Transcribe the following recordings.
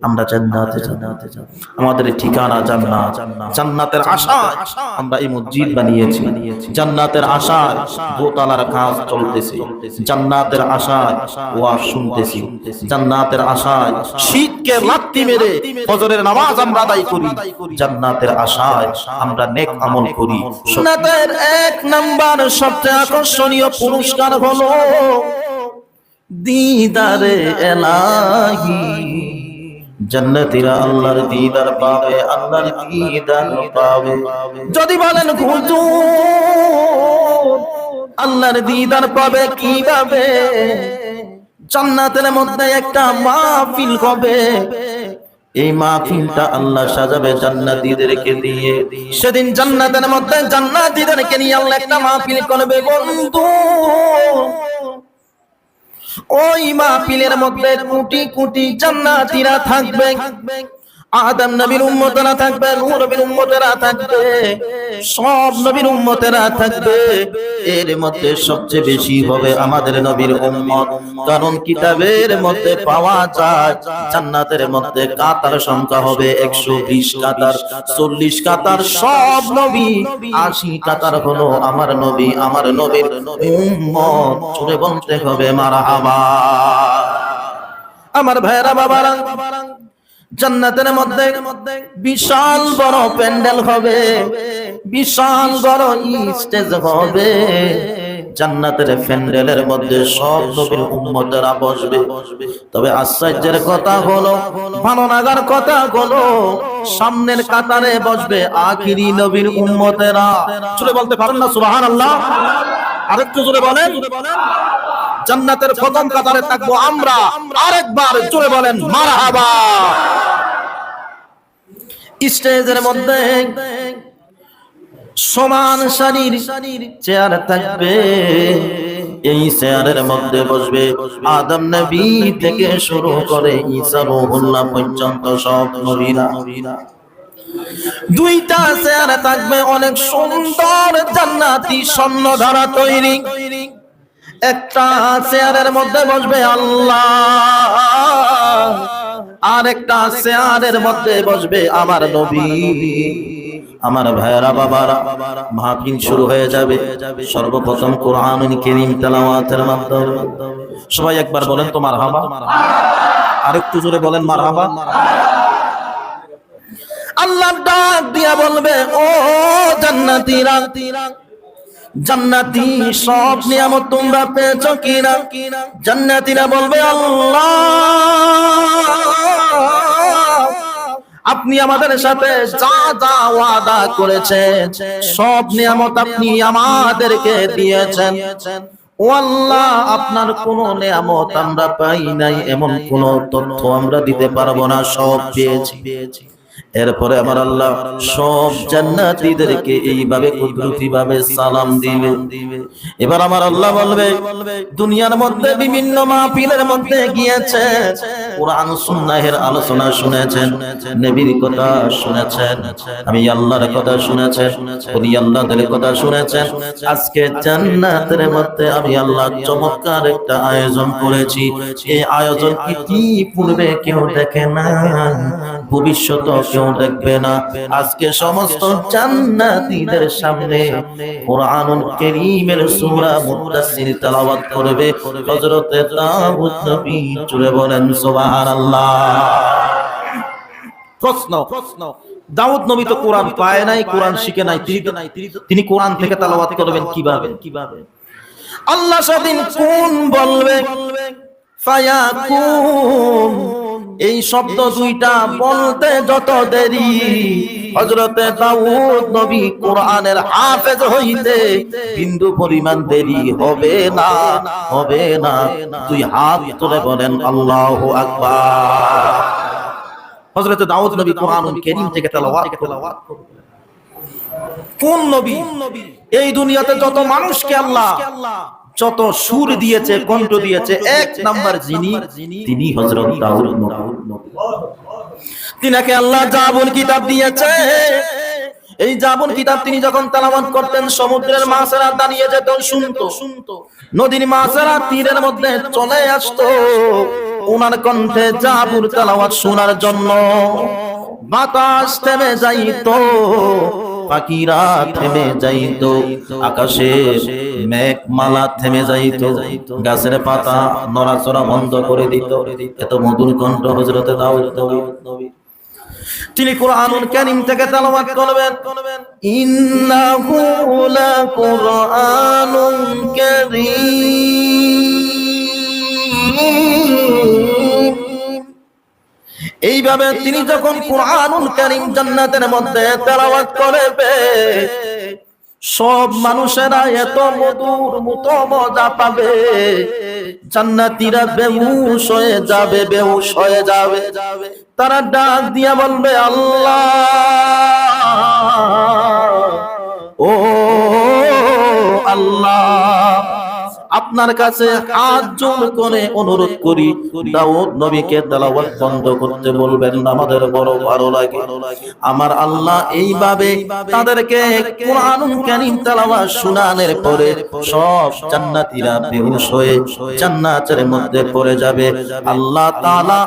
আমরা জান্নাতে জান্নাতে যাব। আমাদের ঠিকানা জান্নাত। জান্নাতের আশা আমরা এই মসজিদ বানিয়েছি। জান্নাতের আশা দোতলার কাজ চলতেছে। জান্নাতের আশায় ওয়াজ শুনতেছি। জান্নাতের আশায় শীতকে লাত্তি মেরে ফজরের নামাজ আমরা আদায় করি। জান্নাতের আশায় আমরা নেক আমল করি। জান্নাতের এক নাম্বার সবচেয়ে আকর্ষণীয় পুরস্কার হলো দিদারে এলাহি। জান্নাতীরা আল্লাহর দিদার পাবে, আল্লাহর দিদার পাবে। যদি বলেন আল্লাহর দিদার পাবে কীভাবে? জান্নাতের মধ্যে একটা মাহফিল হবে। এই মাহফিলটা আল্লাহ সাজাবে জান্নাতীদেরকে দিয়ে। সেদিন জান্নাতের মধ্যে জান্নাতীদেরকে নিয়ে আল্লাহ একটা মাহফিল করবে, বন্ধু। ওই মাহফিলের মধ্যে কোটি কোটি জান্নাতীরা থাকবে। আদম নবীর উম্মতেরা থাকবে নূহ নবীর উম্মতেরা থাকবে, সব নবীর উম্মতেরা থাকবে। এর মধ্যে সবচেয়ে বেশি হবে আমাদের নবীর উম্মত। কারণ কিতাবের মধ্যে পাওয়া যায়, জান্নাতের মধ্যে কাতার সংখ্যা হবে 120 কাতার 40 কাতার, সব নবী 80 কাতার হলো আমার নবী, আমার নবীর উম্মত। চলে বলতে হবে, মারহাবা। আমার ভাইরা বাবারা জান্নাতের মধ্যে বিশাল বড় প্যান্ডেল হবে, বিশাল বড় স্টেজ হবে। জান্নাতের প্যান্ডেলের মধ্যে সব নবীর উম্মতেরা বসবে। তবে আশ্চর্যের কথা হলো ভালো লাগার কথা হলো, সামনের কাতারে বসবে আখিরি নবীর উম্মতেরা। চলে বলতে পারেন না, সুবহানাল্লাহ? আরেকটু জোরে বলেন। জান্নাতের প্রথম কাতারে থাকব আমরা। আরেকবার জোরে বলেন, মারহাবা। স্টেজের মধ্যে সমান শারীর চেয়ার থাকবে। এই চেয়ারের মধ্যে বসবে আদম নবী থেকে শুরু করে ঈসা রুহুল্লাহ পর্যন্ত সব নবীরা। দুইটা চেয়ার থাকবে, অনেক সুন্দর জান্নাতি স্বর্ণ ধারা তৈরি। একটা চেয়ারের মধ্যে বসবে আল্লাহ। আর একটা চেয়ারের মধ্যে বসবে আমার নবী। আমার ভাইয়েরা, বাবারা, মাহফিল শুরু হয়ে যাবে। সর্বপ্রথম কোরআন কেরিম তেলাওয়াতের মাধ্যমে। সবাই একবার বলেন তো মারহাবা। আরেকটু জোরে বলেন মারহাবা। আল্লাহ ডাক দিয়া বলবে, ও জান্নাতীরা জান্নাতি সব নিয়ামত তোমরা পেয়েছ কিনা? জান্নাতীরা বলবে আপনি আমাদের সাথে যা যা ওয়াদা করেছেন, সব নিয়ামত আপনি আমাদেরকে দিয়েছেন। ও আল্লাহ, আপনার কোন নিয়ামত আমরা পাই নাই, এমন কোন তথ্য আমরা দিতে পারব না, সব পেয়েছি পেয়েছি। এরপরে আমার আল্লাহ সব জান্নাতীদেরকে এইভাবে কুদরতি ভাবে সালাম দিবে। এবার আমার আল্লাহ বলবে, দুনিয়ার মধ্যে বিভিন্ন মাহফিলের মধ্যে গিয়েছে, কোরআন সুন্নাহের আলোচনা শুনেছেন, নবীর কথা শুনেছেন, আমি আল্লাহর কথা শুনেছেন উনি আল্লাহদের কথা শুনেছেন। আজকে জান্নাতের মধ্যে আমি আল্লাহ চমৎকার একটা আয়োজন করেছি। এই আয়োজন কি পূর্বে কেউ দেখে না? ভবিষ্যৎ কেউ দেখবে না। আজকে সমস্ত জান্নাতীদের সামনে কোরআনুল কারীমের সূরা মুদাসসির তেলাওয়াত করবে। হযরত দাউদ নবী চলে বলেন, সুবহানাল্লাহ। প্রশ্ন দাউদ নবী তো কোরআন পায় নাই, কোরআন শিখে নাই। তিনি তো তিনি কোরআন থেকে তেলাওয়াত করবেন কীভাবে কীভাবে? আল্লাহ সেদিন কোন বলবে? ফায়াকুন এই শব্দ দুইটা বলতে যত দেরি। হজরতে দাউদ নবী কোরআনের হাফেজ হইতে বিন্দু পরিমাণ দেরি হবে না হবে না। তুই হাত তুলে বলেন, আল্লাহু আকবার। হজরতে দাউদ নবী কোরআনুল কারীম থেকে তেলাওয়াত করবেন কোন নবী? এই দুনিয়াতে যত মানুষকে আল্লাহ যত সুর দিয়েছে, কণ্ঠ দিয়েছে, এক নাম্বার যিনি, তিনি হযরত দাউদ তিনাকে আল্লাহ জাবুল কিতাব দিয়েছে। এই জাবুল কিতাব তিনি যখন তেলাওয়াত করতেন, সমুদ্রের মাছেরা দাঁড়িয়ে যেত, শুনতো। শুনতো নদীর মাছেরা তীরের মধ্যে চলে আসতো। ওনার কণ্ঠে জাবুর তেলাওয়াত শোনার জন্য বাতাস থেমে যাইতো। পাখিরা থেমে যাইত, আকাশে মেঘমালা থেমে যাইত, গাছের পাতা নড়াচড়া বন্ধ করে দিত। এত মধুর কণ্ঠ হজরতে দাউদ নবী। তিনি কোরআনুল কারীম থেকে তেলাওয়াত করবেন। ইন্নাহু লাকুরআনুন কারীম। এইভাবে তিনি যখন কোরআনুল কারীম জান্নাতের মধ্যে তেলাওয়াত করবে সব মানুষেরা এত মধুর, মতো মজা পাবে। জান্নাতিরা বেহুশ হয়ে যাবে, বেহুশ হয়ে যাবে। তারা ডাক দিয়া বলবে, আল্লাহ! আপনার কাছে হাত জোর করে অনুরোধ করি। দাউদ নবীকে তেলাওয়াত বন্ধ করতে বলবেন না আমাদের বড় ভালো লাগে। আমার আল্লাহ এইভাবে তাদেরকে কোরআনুল কারীম তেলাওয়াত শোনানোর পরে সব জান্নাতীরা বেহুশ হয়ে জান্নাতের মধ্যে পড়ে যাবে। আল্লাহ তাআলা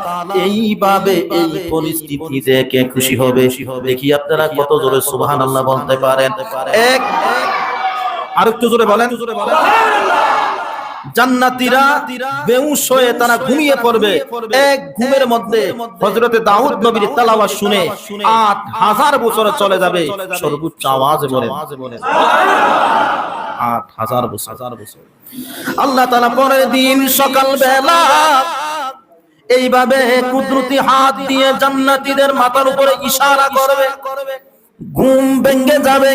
এইভাবে এই পরিস্থিতি দেখে খুশি হবে? দেখি আপনারা কত জোরে সুবহানাল্লাহ বলতে পারেন। এক আরেকটু জোরে বলেন। জান্নাতীরা বেউস হয়ে তারা ঘুমিয়ে পড়বে। এক ঘুমের মধ্যে হযরতে দাউদ নবীর তেলাওয়াত শুনে 8000 বছর চলে যাবে। সর্বোচ্চ আওয়াজে বলেন। 8000 বছর। আল্লাহ তাআলা পরের দিন সকাল বেলা এইভাবে কুদরতি হাত দিয়ে জান্নাতীদের মাথার উপরে ইশারা করবে। ঘুম ভেঙ্গে যাবে।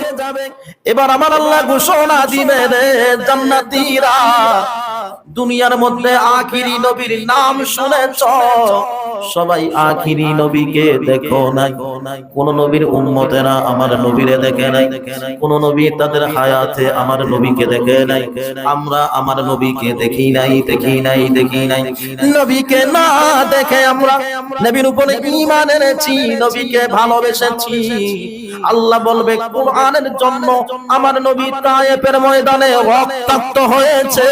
এবার আমার আল্লাহ ঘোষণা দিবে রে জান্নাতীরা। দুনিয়ার মধ্যে আখিরি নবীর নাম শুনেছ? সবাই আখিরি নবীকে দেখো নাই। কোন নবীর উম্মতেরা আমার নবীরে দেখে নাই। কোন নবী তাদের হায়াতে আমার নবীকে দেখে নাই। আমরা আমার নবীকে দেখি নাই দেখি নাই দেখি নাই। নবীকে না দেখে আমরা নবীর উপরে ঈমান এনেছি, নবীকে ভালোবেসেছি। আল্লাহ বলবে, কোরআনের জন্য আমার নবী তায়েফের ময়দানে রক্তাক্ত হয়েছে।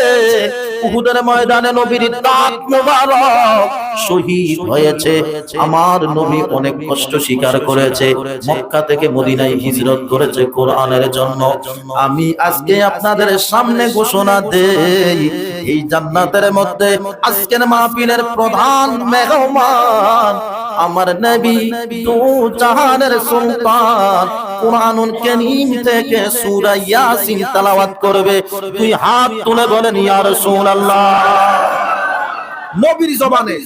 উহুদের ময়দানে নবীর দাঁত মোবারক। শহীদ হয়েছে। আমার নবী অনেক কষ্ট স্বীকার করেছে। মক্কা থেকে মদিনায় হিজরত করেছে কোরআনের জন্য। আমি আজকে আপনাদের সামনে ঘোষণা দেই। এই জান্নাতের মধ্যে আজকের মাহফিলের প্রধান মেহমান আমার নবী দু জাহানের সুলতান। কোরআনুল কারীম থেকে সূরা ইয়াসিন তেলাওয়াত করবে। দুই হাত তুলে বলেন ইয়া রাসূলুল্লাহ। নবীর জবানে।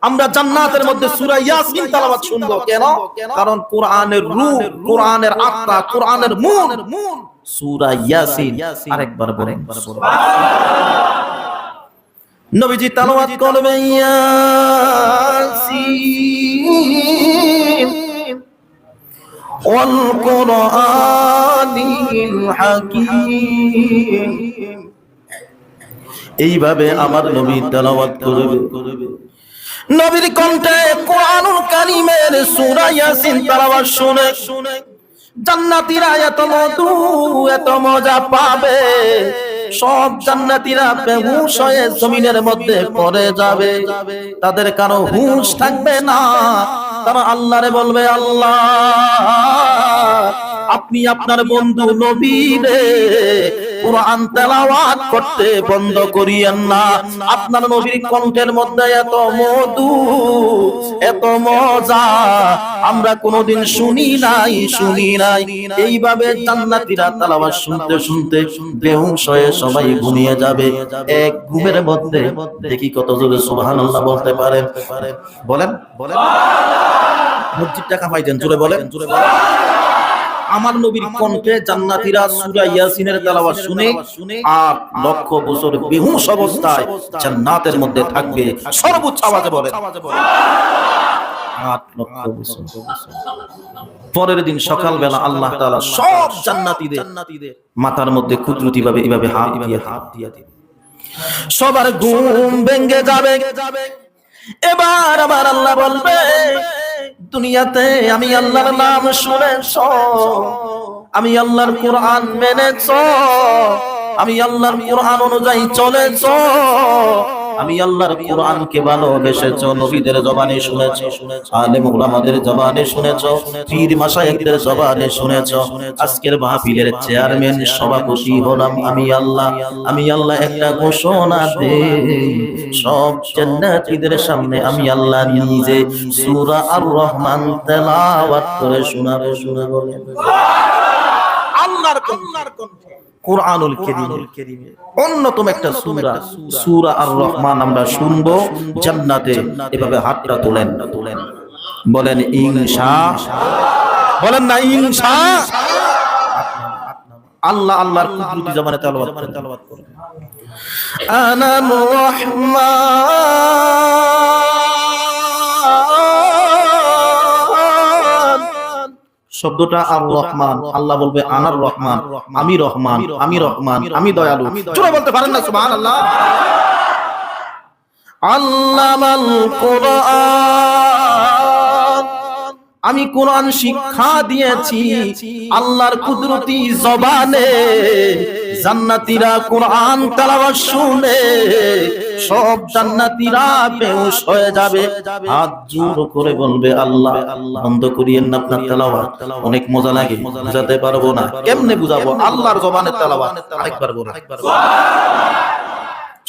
আমরা জান্নাতের মধ্যে সূরা ইয়াসিন শুনব। কেন? কারণ কোরআনের রূহ কোরআনের আত্মা কোরআনের মন। সূরা ইয়াসিন। আরেকবার নবীজি করবে ইয়াসিন। ওয়াল কোরআনিল এইভাবে আমার নবী তেলাওয়াত করবে। নবীর কণ্ঠে কোরআনুল কারীমের সূরা ইয়াসিন তেলাওয়াত শুনে শুনে জান্নাতীরা এত মধু, এত মজা পাবে। সব জান্নাতীরা বেহুশ হয়ে জমিনের মধ্যে পড়ে যাবে। তাদের কারও হুঁশ থাকবে না। তারা আল্লাহরে বলবে, আল্লাহ! আপনি আপনার বন্ধু নবীরে কোরআন তেলাওয়াত করতে বন্ধ করিয়েন না। আপনার নবীর কণ্ঠের মধ্যে এত মধু, এত মজা আমরা কোনোদিন শুনি নাই শুনি নাই। এইভাবে জান্নাতীরা তেলাওয়াত শুনতে শুনতে বেহুশ হয়ে সবাই ঘুমিয়ে যাবে। এক ঘুমের মধ্যে দেখি কত জোরে সুবহানাল্লাহ বলতে পারেন। বলেন বলেন। মসজিদ টাকা পাইতেন জোরে বলেন জোরে বলেন। আমার নবীর কণ্ঠে জান্নাতীরা সূরা ইয়াসিনের তেলাওয়াত শুনে আট লক্ষ বছর বেহুশ অবস্থায় জান্নাতের মধ্যে থাকবে। সর্বোচ্চ আওয়াজে বলে। আট লক্ষ বছর। পরের দিন সকালবেলা আল্লাহ তাআলা সব জান্নাতীদের মাথার মধ্যে কুদরতি ভাবে এইভাবে হাত দিয়ে হাত দিয়ে দিবে। সবার ঘুম ভেঙে যাবে। এবার আবার আল্লাহ বলবে দুনিয়াতে আমি আল্লাহর নাম শুনেছ। আমি আল্লাহর কোরআন মেনেছ। আমি আল্লাহর কোরআন অনুযায়ী চলেছ। আমি আল্লাহর কোরআনকে ভালোবেসেছো, নবীদের জবানে শুনেছো আলেম ওলামাদের জবানে শুনেছো, পীর মাশায়েখদের জবানে শুনেছো। আজকের মাহফিলের চেয়ারম্যান, সভাপতি হলাম আমি আল্লাহ। আমি আল্লাহ একটা ঘোষণা দেই সব জান্নাতীদের সামনে আমি আল্লাহ নিজে সূরা আর রহমান তেলাওয়াত করে শোনাবো শুনে বলেন আল্লাহর আল্লাহর কণ্ঠে। কোরআনুল কারীম। অন্যতম একটা সূরা। সূরা। আর রহমান আমরা শুনব। জান্নাতে এভাবে হাতটা তোলেন। না তোলেন। বলেন ইনশা। বলেন না ইনশা। আল্লাহ আল্লাহর কুদরতি জমানে তেলাওয়াত করেন। তেলাওয়াত করেন। আনা রহমান শব্দটা আর রহমান। আল্লাহ বলবে আনার রহমান আমি রহমান আমি রহমান। আমি দয়ালু। চলে বলতে পারেন না সুবহান আল্লাহ আল্লামাল কোরআন। আমি কোরআন শিক্ষা দিয়েছি আল্লাহর কুদরতি জবানে। জান্নাতীরা কোরআন তেলাওয়াত শুনে সব জান্নাতীরা বেহুশ হয়ে যাবে। হাত জোর করে বলবে আল্লাহ বন্ধ করিয়েন না আপনার তেলাওয়াত। অনেক মজা লাগে বুঝাতে পারব না। কেমনে বুঝাবো? আল্লাহর জবানের তেলাওয়াত। আরেকবার বলো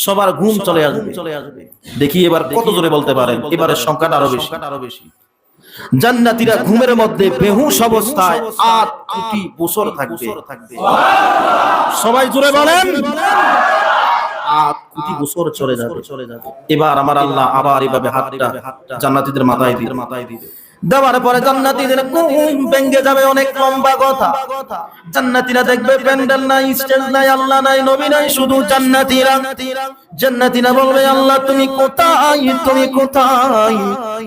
সবার ঘুম চলে আসবে। চলে আসবে। দেখি এবার কত জোরে বলতে পারেন। এবারের সংখ্যাটা আরও বেশি। আরও বেশি। জান্নাতীরা ঘুমের মধ্যে বেহুশ অবস্থায় আট কোটি বছর থাকবে। সবাই জুড়ে বলেন। আট কোটি বছর চলে যাবে। চলে যাবে। এবার আমার আল্লাহ আবার এভাবে হাতটা জান্নাতীদের মাথায় দিবে মাথায় দিবে। দেওয়ার পরে জান্নাতীদের ঘুম ভেঙে যাবে অনেক লম্বা কথা। জান্নাতীরা দেখবে প্যান্ডেল নাই স্টেজ নাই আল্লাহ নাই নবী নাই শুধু জান্নাতীরা। জান্নাতীরা বলবে, আল্লাহ, তুমি কোথায়? তুমি কোথায়?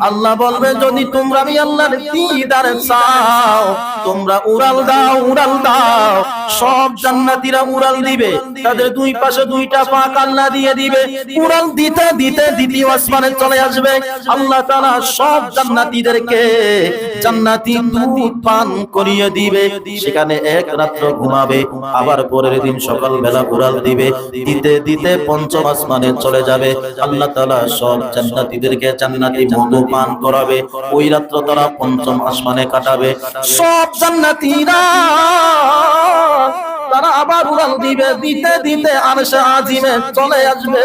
আল্লাহ বলবে, যদি তোমরা আমি আল্লাহর দিদার চাও, তোমরা উড়াল দাও উড়াল দাও। সব জান্নাতীরা উড়াল দিবে। তাদের দুই পাশে দুইটা পাক আল্লাহ দিয়ে দিবে। উড়াল দিতে দিতে দ্বিতীয় আসমানে চলে আসবে। আল্লাহ তাআলা সব জান্নাতীদেরকে জান্নাতি দুধ পান করিয়ে দিবে। সেখানে এক রাত্র ঘুমাবে, আবার পরের দিন সকাল বেলা উড়াল দিবে। দিতে দিতে পঞ্চম আসমানে চলে যাবে। আল্লাহ তাআলা সব জান্নাতীদেরকে জান্নাতি মধু পান করাবে। ওই রাত্র তারা পঞ্চম আসমানে কাটাবে। সব জান্নাতীরা তারা আবার উড়াল দিবে, দিতে দিতে আরশে আজিমে চলে আসবে।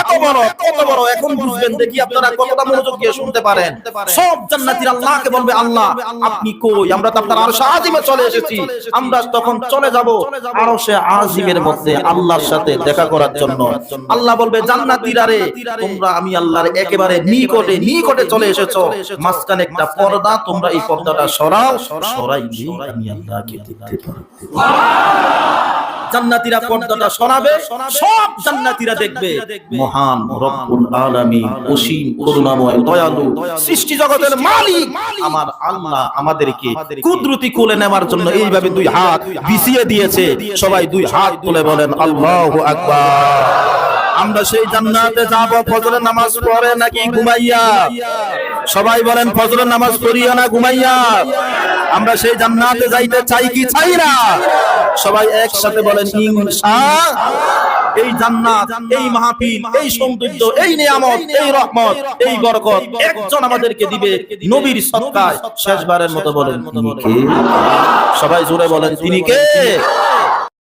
এত বড়, কত বড়। এখন বুঝবেন দেখি আপনারা কতটা মনোযোগ দিয়ে শুনতে পারেন। সব জান্নাতীর আল্লাহকে বলবে আল্লাহ, আপনি কই? আমরা তো আপনার আরশে আজিমে চলে এসেছি। আমরা তখন চলে যাব আরশে আজিমের মধ্যে আল্লাহর সাথে দেখা করার জন্য। আল্লাহ বলবে, জান্নাতীরা রে, তোমরা আমি আল্লাহর একেবারে নিকটে নিকটে চলে এসেছ। মাঝখানে একটা পর্দা, তোমরা এই পর্দাটা সরাও, সরাই আমি আল্লাহকে দেখতে পারব। জান্নাতীরা পর্দাটা সরাবে সব জান্নাতীরা দেখবে। মহান রব্বুল আলামিন অসীম করুণাময় দয়ালু সৃষ্টি জগতের মালিক আমার আল্লাহ আমাদেরকে কুদরতি কোলে নেওয়ার জন্য এইভাবে দুই হাত বিছিয়ে দিয়েছে। সবাই দুই হাত তুলে বলেন আল্লাহু আকবার। আমরা সেই জান্নাতে যাব ফজরের নামাজ পড়ে নাকি ঘুমাইয়া? সবাই বলেন ফজরের নামাজ পড়িয়া না ঘুমাইয়া? আমরা সেই জান্নাতে যাইতে চাই কি চাই না? সবাই একসাথে বলেন ইনশাআল্লাহ এই জান্নাত, এই মাহফিল, এই সৌন্দর্য, এই নিয়ামত, এই রহমত, এই বরকত একজন আমাদেরকে দিবে নবীর সৎকায়। শেষবারের মতো বলেন সবাই জোরে বলেন, তিনি কে?